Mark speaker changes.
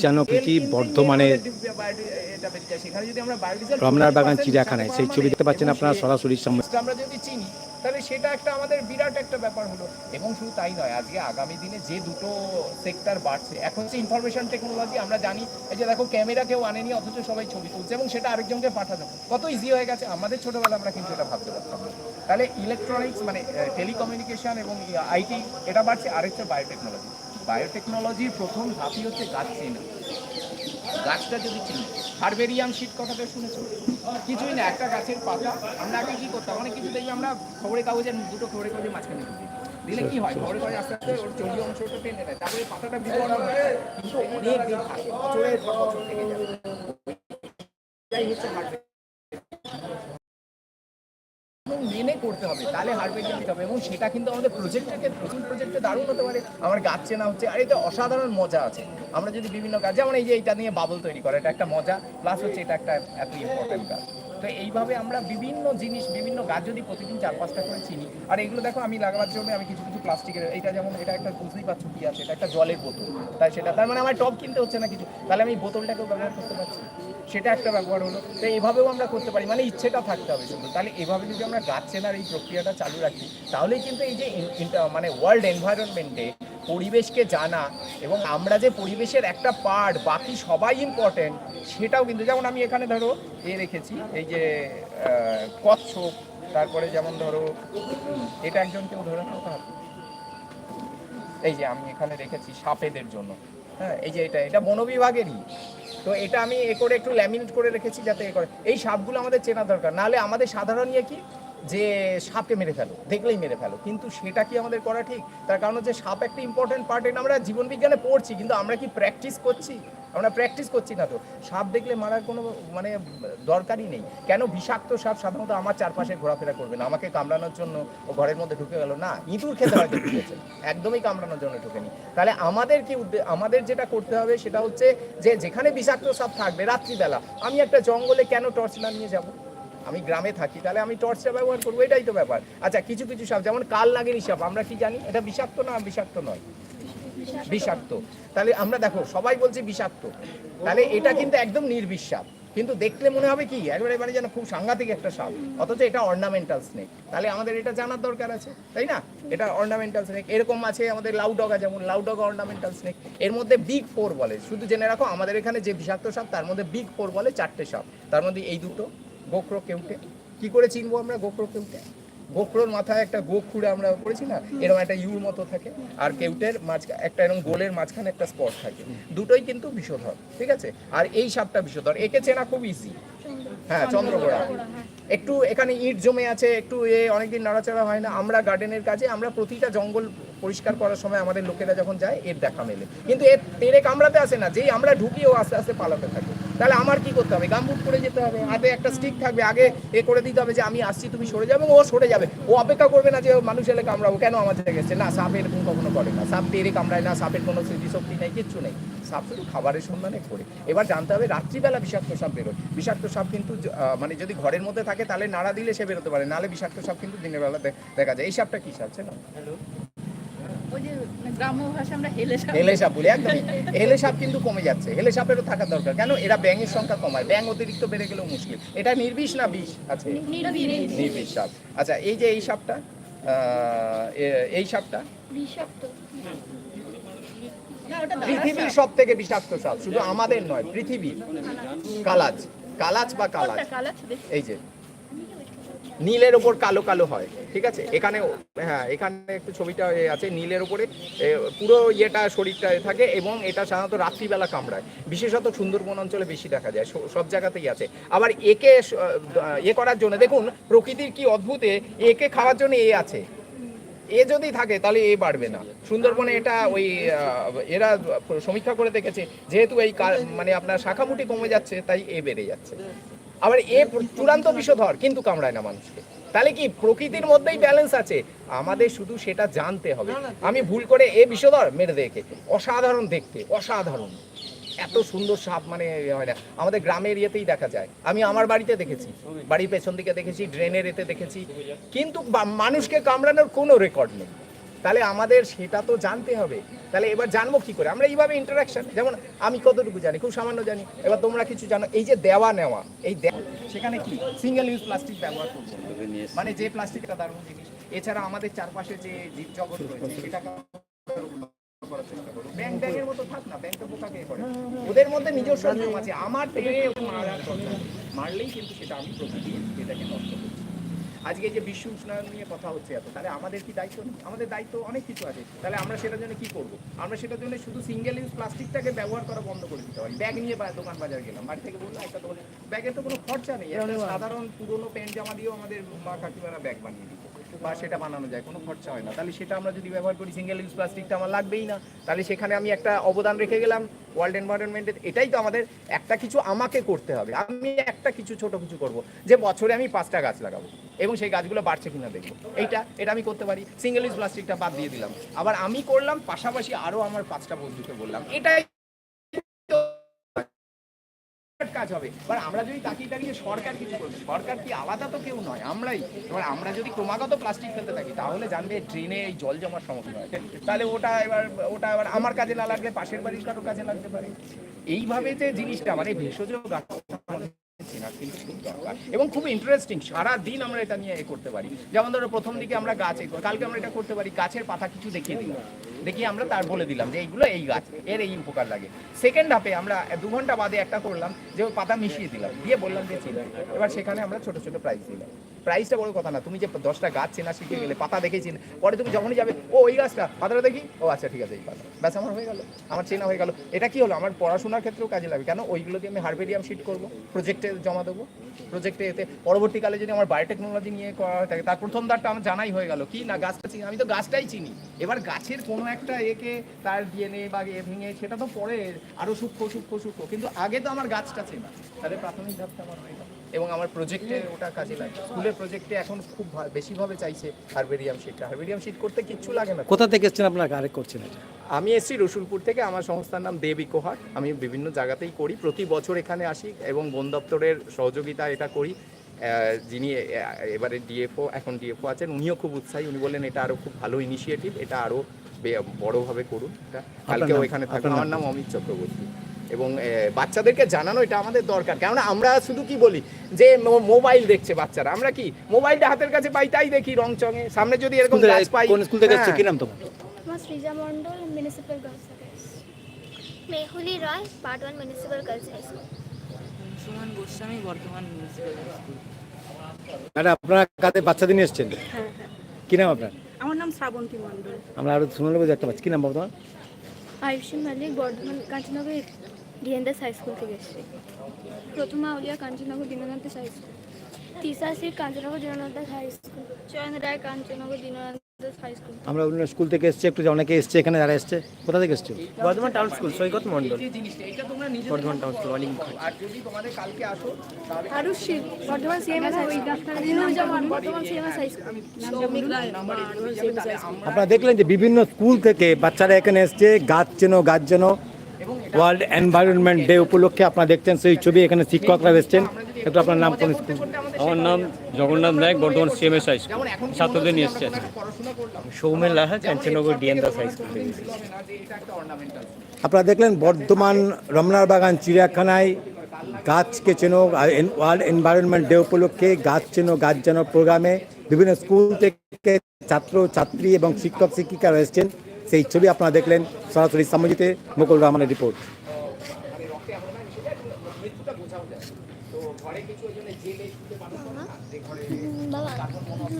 Speaker 1: বিজ্ঞান ও প্রীতি বর্ধমানের রমনার বাগান চিড়িয়াখানায়। সেই ছবি দেখতে পাচ্ছেন আপনারা সরাসরি সামনে।
Speaker 2: আমরা যদি চিনি, তাহলে সেটা একটা আমাদের বিরাট একটা ব্যাপার হলো। এবং শুধু তাই নয়, আজকে আগামী দিনে যে দুটো সেক্টর বাড়ছে, এখন হচ্ছে ইনফরমেশন টেকনোলজি আমরা জানি, এই যে দেখো ক্যামেরা কেউ আনেনি, অথচ সবাই ছবি তুলছে এবং সেটা আরেকজনকে পাঠানো কত ইজি হয়ে গেছে, আমাদের ছোটবেলা আমরা কিন্তু এটা ভাবতে পারতাম। তাহলে ইলেকট্রনিক্স মানে টেলিকমিউনিকেশন এবং আইটি এটা বাড়ছে, আরেকটা বায়োটেকনোলজি বায়োটেকনোলজির প্রথম ধাপই হচ্ছে গাছ চেনা। গাছটা যদি চিনি হারবেরিয়াম শীত কথাটা শুনেছো? কিছুই না, একটা গাছের পাতা। আমরা আগে কি করতাম? অনেক কিছু দেখবি আমরা খবরের কাগজের দুটো খবরের কাগজের মাঝখানে ঢুকি দিলে কি হয়? খবরের কাগজ আস্তে আস্তে ওর জলীয় অংশটা টেনে নেয়। তারপরে পাতাটা হয়ে। কিন্তু অনেক দিন থাকে থেকে হচ্ছে হারবেরিয়াম মেনে করতে হবে তাহলে হারভেস্টিং দিতে হবে। এবং সেটা কিন্তু আমাদের প্রজেক্টের ক্ষেত্রে প্রজেক্টে দারুণ হতে পারে। আমার গাছ চেনা হচ্ছে, আর এটা অসাধারণ মজা আছে। আমরা যদি বিভিন্ন গাছ যেমন এই যে এইটা নিয়ে বাবল তৈরি করা, এটা একটা মজা প্লাস হচ্ছে এটা একটা এত ইম্পর্টেন্ট গাছ তো এইভাবে আমরা বিভিন্ন জিনিস, বিভিন্ন গাছ যদি প্রতিদিন চার পাঁচটা করে চিনি, আর এগুলো দেখো আমি লাগাবার জন্য আমি কিছু কিছু প্লাস্টিকের এটা যেমন এটা একটা বুঝতেই পারছ কি আছে, এটা একটা জলের বোতল। তাই সেটা তার মানে আমার টব কিনতে হচ্ছে না কিছু। তাহলে আমি বোতলটাকেও ব্যবহার করতে পারছি? সেটা একটা ব্যবহার হলো। তো এভাবেও আমরা করতে পারি মানে ইচ্ছেটা থাকতে হবে শুধু। তাহলে এভাবে যদি আমরা গাছ চেনার এই প্রক্রিয়াটা চালু রাখি, তাহলেই কিন্তু এই যে মানে ওয়ার্ল্ড এনভায়রনমেন্টে পরিবেশকে জানা এবং আমরা যে পরিবেশের একটা পার্ট বাকি সবাই ইম্পর্টেন্ট সেটাও কিন্তু, যেমন আমি এখানে ধরো এ রেখেছি, এই যে কচ্ছপ, তারপরে যেমন ধরো এটা একজন কেউ ধরে নাও তো এই যে আমি এখানে রেখেছি সাপেদের জন্য। হ্যাঁ এই যে এটা এটা বন বিভাগেরই তো এটা আমি এ করে একটু ল্যামিনেট করে রেখেছি যাতে এ করে। এই সাপগুলো আমাদের চেনা দরকার। নাহলে আমাদের সাধারণ ইয়ে কি? যে সাপকে মেরে ফেলো, দেখলেই মেরে ফেলো। কিন্তু সেটা কি আমাদের করা ঠিক? তার কারণ হচ্ছে সাপ একটা ইম্পর্টেন্ট পার্ট এটা আমরা জীবনবিজ্ঞানে পড়ছি, কিন্তু আমরা কি প্র্যাকটিস করছি? আমরা প্র্যাকটিস করছি না তো। সাপ দেখলে মারার কোনো মানে দরকারই নেই। কেন বিষাক্ত সাপ সাধারণত আমার চারপাশে ঘোরাফেরা করবে না? আমাকে কামড়ানোর জন্য ও ঘরের মধ্যে ঢুকে গেল? না, ইঁদুর খেতে হয়তো ঢুকেছে। একদমই কামড়ানোর জন্য ঢুকেনি। তাহলে আমাদের কি আমাদের যেটা করতে হবে সেটা হচ্ছে যে, যেখানে বিষাক্ত সাপ থাকবে রাত্রিবেলা, আমি একটা জঙ্গলে কেন টর্চ না নিয়ে যাব? আমি গ্রামে থাকি, তাহলে আমি টর্চটা ব্যবহার করব, এটাই তো ব্যাপার। আচ্ছা কিছু কিছু সাপ, যেমন কাল লাগেনি সাপ, আমরা কি জানি? এটা বিষাক্ত না, বিষাক্ত নয়। বিষাক্ত। তাহলে আমরা দেখো, সবাই বলছে বিষাক্ত। তাহলে এটা কিন্তু একদম নির্বিষ সাপ কিন্তু দেখলে মনে হবে কি, একবারে মানে যেন খুব সাংঘাতিক একটা সাপ। অথচ এটা অর্নামেন্টাল স্নেক তাহলে আমাদের এটা জানার দরকার আছে, তাই না? এটা অর্নামেন্টাল স্নেক এরকম আছে আমাদের লাউডগা যেমন লাউডগা অর্নামেন্টাল স্নেক এর মধ্যে বিগ ফোর বলে। শুধু জেনে রাখো, আমাদের এখানে যে বিষাক্ত সাপ, তার মধ্যে বিগ ফোর বলে চারটে সাপ। তার মধ্যে এই দুটো গোখরো কেউটে। কি করে চিনবো আমরা গোখরো কেউটে? গোখরোর মাথায় একটা গোখ খুঁড়ে আমরা করেছি না? এরকম একটা ইউর মতো থাকে। আর কেউটের মাঝ একটা এরকম গোলের মাঝখানে একটা স্পট থাকে। দুটোই কিন্তু বিষধর ঠিক আছে? আর এই সাপটা বিষধর একে চেনা খুব ইজি হ্যাঁ চন্দ্রগোড়া একটু এখানে ইট জমে আছে একটু এ অনেকদিন নাড়াচাড়া হয় না। আমরা গার্ডেনের কাজে আমরা প্রতিটা জঙ্গল পরিষ্কার করার সময় আমাদের লোকেরা যখন যায় এর দেখা মেলে। কিন্তু এর তেরে কামড়াতে আসে না। যেই আমরা ঢুকি ও আস্তে আস্তে পালাতে থাকে। তাহলে আমার কি করতে হবে? গামবুট করে যেতে হবে। হাতে একটা স্টিক থাকবে, আগে এ করে দিতে হবে যে, আমি আসছি, তুমি সরে যাবে ও সরে যাবে। ও অপেক্ষা করবে না যে, মানুষ এলে কামড়াবো। কেন আমার জায়গায় গেছে না, সাপ এরকম কখনো করে না। সাপ তেরে কামড়ায় না, সাপের কোনো স্মৃতিশক্তি নেই, কিচ্ছু নেই। সাপ শুধু খাবারের সন্ধানে করে এবার জানতে হবে, রাত্রিবেলা বিষাক্ত সাপ বেরোয়। বিষাক্ত সাপ কিন্তু মানে যদি ঘরের মধ্যে থাকে, তাহলে নাড়া দিলে সে বেরোতে পারে। নাহলে বিষাক্ত সাপ কিন্তু দিনের বেলাতে দেখা যায়। এই সাপটা কি সাপ না
Speaker 3: যে গ্রাম্য ভাষা আমরা হেলে সাপ
Speaker 2: হেলে সাপ বলি একদমই। হেলে সাপ কিন্তু কমে যাচ্ছে। হেলে সাপেরও থাকার দরকার। কেন? এরা ব্যাঙের সংখ্যা কমায়। ব্যাঙ অতিরিক্ত বেড়ে গেলেও মুশকিল। এটা নির্বিষ না বিষ আছে?
Speaker 3: নির্বিষ।
Speaker 2: সাপ। আচ্ছা এই যে এই সাপটা এই সাপটা?
Speaker 3: বিষাক্ত।
Speaker 2: পৃথিবীর সব থেকে বিষাক্ত সাপ। শুধু আমাদের নয় পৃথিবীর। কালাজ কালাজ বা কালাজ এই যে। নীলের ওপর কালো কালো হয়, ঠিক আছে? এখানে হ্যাঁ এখানে একটু ছবিটা আছে, নীলের ওপরে পুরো ইয়েটা শরীরটা থাকে এবং এটা সাধারণত রাত্রিবেলা কামড়ায়। বিশেষত সুন্দরবন অঞ্চলে বেশি দেখা যায় সব জায়গাতেই আছে। আবার একে এ করার জন্য, দেখুন, প্রকৃতির কি অদ্ভুতে একে খাওয়ার জন্য এ আছে। এ যদি থাকে, তাহলে এ বাড়বে না। সুন্দরবনে এটা ওই এরা সমীক্ষা করে দেখেছে, যেহেতু এই মানে আপনার শাখামুটি কমে যাচ্ছে, তাই এ বেড়ে যাচ্ছে। আবার এ চূড়ান্ত বিষধর কিন্তু কামড়ায় না মানুষকে। তাহলে কি প্রকৃতির মধ্যেই ব্যালেন্স আছে? আমাদের শুধু সেটা জানতে হবে। আমি ভুল করে এ বিষধর মেরে দেখে অসাধারণ দেখতে অসাধারণ। এত সুন্দর সাপ মানে হয় না। আমাদের গ্রামের ইয়েতেই দেখা যায়। আমি আমার বাড়িতে দেখেছি। বাড়ির পেছন দিকে দেখেছি ড্রেনের এতে দেখেছি। কিন্তু মানুষকে কামড়ানোর কোনো রেকর্ড নেই। তাহলে আমাদের সেটা তো জানতে হবে। তাহলে এবার জানব কি করে? আমরা এইভাবে ইন্টারাকশন যেমন আমি কতটুকু জানি, খুব সামান্য জানি। এবার তোমরা কিছু জানো, এই যে দেওয়া নেওয়া, এই সেখানে কি? সিঙ্গেল ইউজ প্লাস্টিক ব্যবহার করব। মানে যে প্লাস্টিকটা দারুণ জিনিস। এছাড়া আমাদের চারপাশে যে জীবজগৎ রয়েছে মতো থাক না ব্যাংক করে ওদের মধ্যে আছে। আমার মারলেই কিন্তু সেটা আমি প্রকৃতির এটাকে নষ্ট করছি আজকে যে বিশ্ব উষ্ণায়ন নিয়ে কথা হচ্ছে এত তাহলে আমাদের কি দায়িত্ব নেই? আমাদের দায়িত্ব অনেক কিছু আছে তাহলে আমরা সেটার জন্য কি করব? আমরা সেটার জন্য শুধু সিঙ্গেল ইউজ প্লাস্টিকটাকে ব্যবহার করা বন্ধ করে দিতে পারি। ব্যাগ নিয়ে দোকান বাজার গেলাম। বাড়ি থেকে বললাম একটা দোকান ব্যাগের তো কোনো খরচা নেই। সাধারণ পুরোনো প্যান্ট জামা দিয়েও আমাদের মা কাকিমারা ব্যাগ বানিয়ে দিত। বা সেটা বানানো যায়, কোনো খরচা হয় না। তাহলে সেটা আমরা যদি ব্যবহার করি সিঙ্গেল ইউজ প্লাস্টিকটা আমার লাগবেই না। তাহলে সেখানে আমি একটা অবদান রেখে গেলাম ওয়ার্ল্ড এনভায়রনমেন্টের এটাই তো আমাদের একটা কিছু আমাকে করতে হবে। আমি একটা কিছু, ছোট কিছু করব যে বছরে আমি পাঁচটা গাছ লাগাবো এবং সেই গাছগুলো বাড়ছে কিনা দেখব। এইটা, এটা আমি করতে পারি। সিঙ্গেল ইউজ প্লাস্টিকটা বাদ দিয়ে দিলাম। আবার আমি করলাম, পাশাপাশি আরও আমার পাঁচটা বন্ধুকে বললাম। এটাই কাজ হবে। এবার আমরা যদি তাকিয়ে সরকার কিছু করবে, সরকার কি আলাদা তো কেউ নয়, আমরাই। এবার আমরা যদি ক্রমাগত প্লাস্টিক ফেলতে থাকি, তাহলে জানবে ড্রেনে এই জল জমার সম্মুখীন হয়। তাহলে ওটা এবার ওটা এবার আমার কাজে না লাগলে পাশের বাড়ির কারও কাজে লাগতে পারে। এইভাবে যে জিনিসটা মানে ভেষজ এবং খুব ইন্টারেস্টিং সারা দিন আমরা এটা নিয়ে করতে পারি। যেমন ধরো প্রথম দিকে আমরা গাছ কালকে আমরা এটা করতে পারি, গাছের পাতা কিছু দেখিয়ে দিলাম। দেখিয়ে আমরা তার বলে দিলাম যে এইগুলো এই গাছ, এর এই উপকার লাগে। সেকেন্ড হাফে আমরা দু ঘণ্টা বাদে একটা করলাম, যে ওই পাতা মিশিয়ে দিলাম, দিয়ে বললাম যে চিনি এবার সেখানে আমরা ছোট ছোট প্রাইস দিলাম। প্রাইসটা বড় কথা না, তুমি যে দশটা গাছ চেনা শিখে গেলে, পাতা দেখেই চিনে পরে তুমি যখনই যাবে, ও ওই গাছটা, পাতাটা দেখি? ও আচ্ছা ঠিক আছে, এই পাতা। ব্যাস, আমার হয়ে গেল, আমার চেনা হয়ে গেল। এটা কি হলো? আমার পড়াশোনার ক্ষেত্রেও কাজে লাগবে কেন? ওইগুলো দিয়ে আমি হারবেরিয়াম শিট করব প্রজেক্টে জমা দেবো। প্রজেক্টে এতে পরবর্তীকালে যদি আমার বায়োটেকনোলজি নিয়ে করা থাকে তার প্রথম দারটা আমার জানাই হয়ে গেল। কি না, গাছটা চিনি? আমি তো গাছটাই চিনি। এবার গাছের কোনো একটা একে তার ডিএনএ বা এ ভেঙে সেটা তো পরে আরও সূক্ষ্ম সূক্ষ্ম সূক্ষ্ম। কিন্তু আগে তো আমার গাছটা ছিল। তাহলে প্রাথমিক ধাপটা আমার হয়ে এবং আমার প্রজেক্টে ওটা কাজে লাগে। স্কুলের প্রজেক্টে এখন খুব বেশিভাবে চাইছে হারবেরিয়াম শিটটা হারবেরিয়াম শিট করতে কিচ্ছু লাগে না।
Speaker 1: কোথা থেকে এসেছেন আপনারা? আরেক করছেন এটা?
Speaker 2: আমি এসেছি রসুলপুর থেকে। আমার সংস্থার নাম দেব ইকোহাট আমি বিভিন্ন জায়গাতেই করি। প্রতি বছর এখানে আসি এবং বন দপ্তরের সহযোগিতা এটা করি। যিনি এবারে ডিএফও এখন ডিএফও আছেন উনিও খুব উৎসাহী। উনি বললেন এটা আরও খুব ভালো ইনিশিয়েটিভ এটা আরও বড়োভাবে করুন। এটা কালকেও
Speaker 1: নাম?
Speaker 2: এখানে আমার নাম অমিত চক্রবর্তী। এবং বাচ্চাদেরকে জানানো এটা আমাদের দরকার। কেননা আমরা শুধু কি বলি? যে মোবাইল দেখছে বাচ্চারা। আমরা কি? মোবাইলটা হাতের কাছে পাই তাই দেখি রং চঙে সামনে যদি এরকম গাছ পাই
Speaker 1: কোন স্কুল থেকে
Speaker 2: হ্যাঁ।
Speaker 1: কি নাম তোমার?
Speaker 4: আমার Srija Mondal municipal girls
Speaker 5: Mehuli Roy part one municipal girls high school
Speaker 6: Suman Goswami Bardhaman school
Speaker 1: madam আপনারা কাদের বাচ্চাদের নিয়ে এসেছেন?
Speaker 6: হ্যাঁ হ্যাঁ।
Speaker 1: কি নাম আপনার?
Speaker 6: আমার নাম শ্রাবন্তী মণ্ডল।
Speaker 1: আমরা আরও শুনে নেব একটা বাচ্চা। কি নাম বাবা তোমার?
Speaker 4: আয়ুষী মালিক বর্ধমান কাঞ্চনগর ডিএনদাস হাই স্কুল থেকে এসেছি। Prothoma Aulia Kanchannagar Dinanath high school. Tisha Shri Kanchannagar Dinanath high school. Chayan Roy Kanchannagar Dinanath
Speaker 1: আমরা অন্য স্কুল থেকে এসেছি একটু অনেকে এসছে এখানে যারা এসছে কোথা থেকে এসছে
Speaker 7: বর্ধমান টাউন স্কুল সৈকত মণ্ডল।
Speaker 2: এই যে জিনিসটা, এটা তোমরা নিজেদের
Speaker 7: বর্ধমান টাউন স্কুল, অলিং
Speaker 2: করো। আর যদি তোমাদের কালকে আসো তাহলে
Speaker 4: Arush Shil Bardhaman CMS high school
Speaker 1: আপনারা দেখলেন যে বিভিন্ন স্কুল থেকে বাচ্চারা এখানে এসছে গাছ চেনো গাছ চেনো ওয়ার্ল্ড এনভায়রনমেন্ট ডে উপলক্ষে আপনারা দেখছেন সেই ছবি এখানে শিক্ষকরা এসছেন। একটু আপনার নাম কোন স্কুল?
Speaker 7: আমার নাম Jagannath Nayak Bardhaman CMS high school ছাত্রদের নিয়ে এসছে Soumen Laha Kanchannagar DN Das high school.
Speaker 1: আপনারা দেখলেন বর্ধমান রমনার বাগান চিড়িয়াখানায় গাছকে চেনো ওয়ার্ল্ড এনভায়রনমেন্ট ডে উপলক্ষে গাছ চেনো গাছ চেনো প্রোগ্রামে বিভিন্ন স্কুল থেকে ছাত্র ছাত্রী এবং শিক্ষক শিক্ষিকারা এসেছেন। সেই ছবি আপনারা দেখলেন সরাসরি সামজিতে মুকুল রহমানের রিপোর্ট।